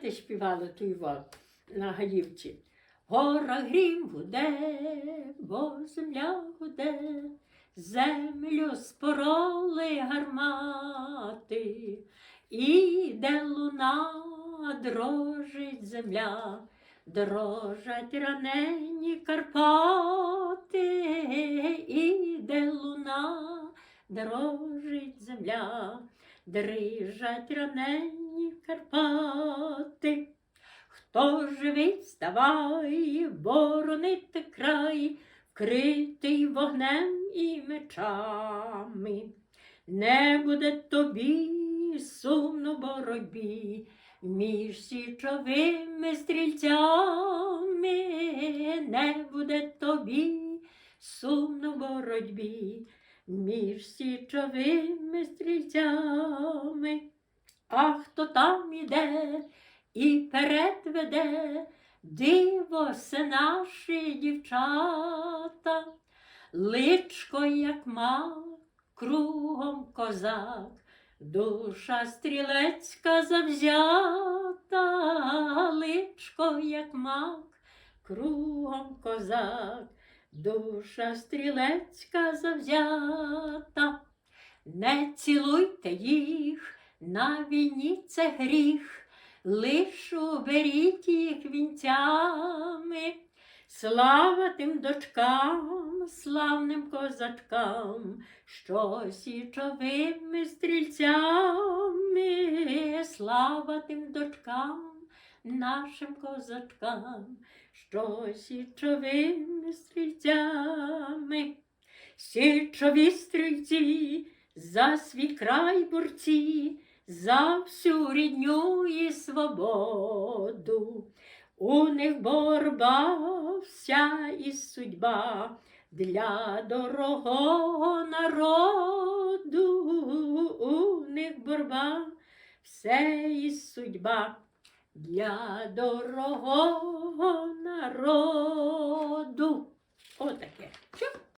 знаєте, співали ту його на Гаївці. Гора грім гуде, бо земля гуде, землю спороли гармати, іде луна, дрожить земля, дрожать ранені Карпати, іде луна, дрожить земля, дрижать ранені Карпати. Хто живий, вставай, боронити край, вкритий вогнем і мечами. Не буде тобі сумно боротьбі між січовими стрільцями, не буде тобі сумно боротьбі між січовими стрільцями. А хто там іде і перед веде, диво все наші дівчата, личко, як мак, кругом козак, душа стрілецька завзята, личко, як мак, кругом козак, душа стрілецька завзята. Не цілуйте їх, на війні це гріх, лиш уберіть їх вінцями. Слава тим дочкам, славним козачкам, що січовими стрільцями, слава тим дочкам, нашим козачкам, що січовими стрільцями, січові стрільці, за свій край борці, за всю рідню і свободу. У них борба вся і судьба для дорогого народу. У них борба все і судьба для дорогого народу.